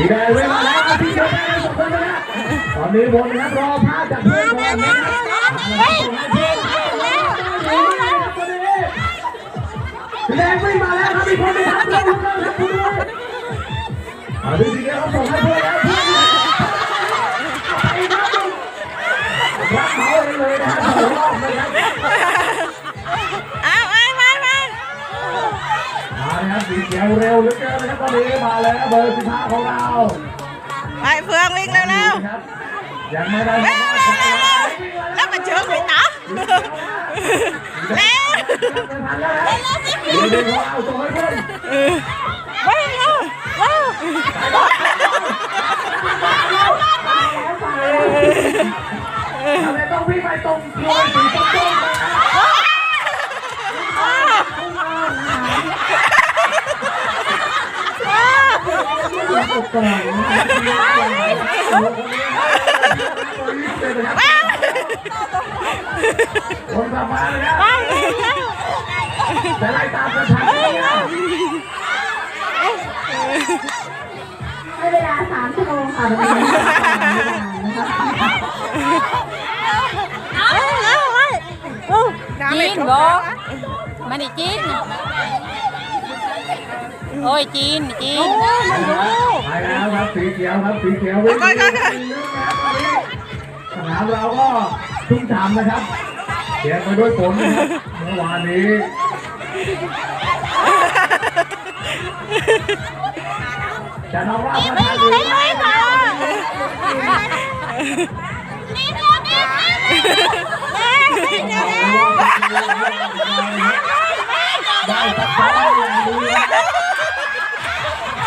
สีแดงเวลาแล้วครับพี่เจ้าแดงสองคนนะตอนนี้บนนะครับรอภาจากเพื่อนก่อนนะครับสีแดงวิ่งมาแล้วครับมีคนไปทับแล้วครับคุณด้วยเอาดูสีแดงเขาส่งให้เพื่อน เลยครับสีเขียวเร็วเหลือเกินนะครับตอนนี้มาแล้วเบอร์สิบห้าของเราไปเฟืองวิ่งเร็วเร็วครับยังไม่ได้เร็วเร็วเร็วเร็วแล้วมาเชิงไปต่อเร็วทันแล้วนะเดี๋ยวเดี๋ยวเอาตัวให้เพื่อนวิ่งเร็วเร็วทำไมต้องวิ่งไปตรงโรยสีส้มๆน คนกลับมาเลยนะจะไล่ตามกระชันเลยนะให้เวลาสามชั่วโมงค่ะวันนี้นะคะเอาเอาเอาจีนบอกมันนี่จีน โอ้ยจีนจีนไปแล้วครับสีเขียวครับสีเขียววิ่งสนามเราก็ชุ่มฉ่ำนะครับเสียไปด้วยฝนนะครับเมื่อวานนี้จะน้องว่าพระธาตุหรือไม่ค่ะได้สักครั้งอย่ง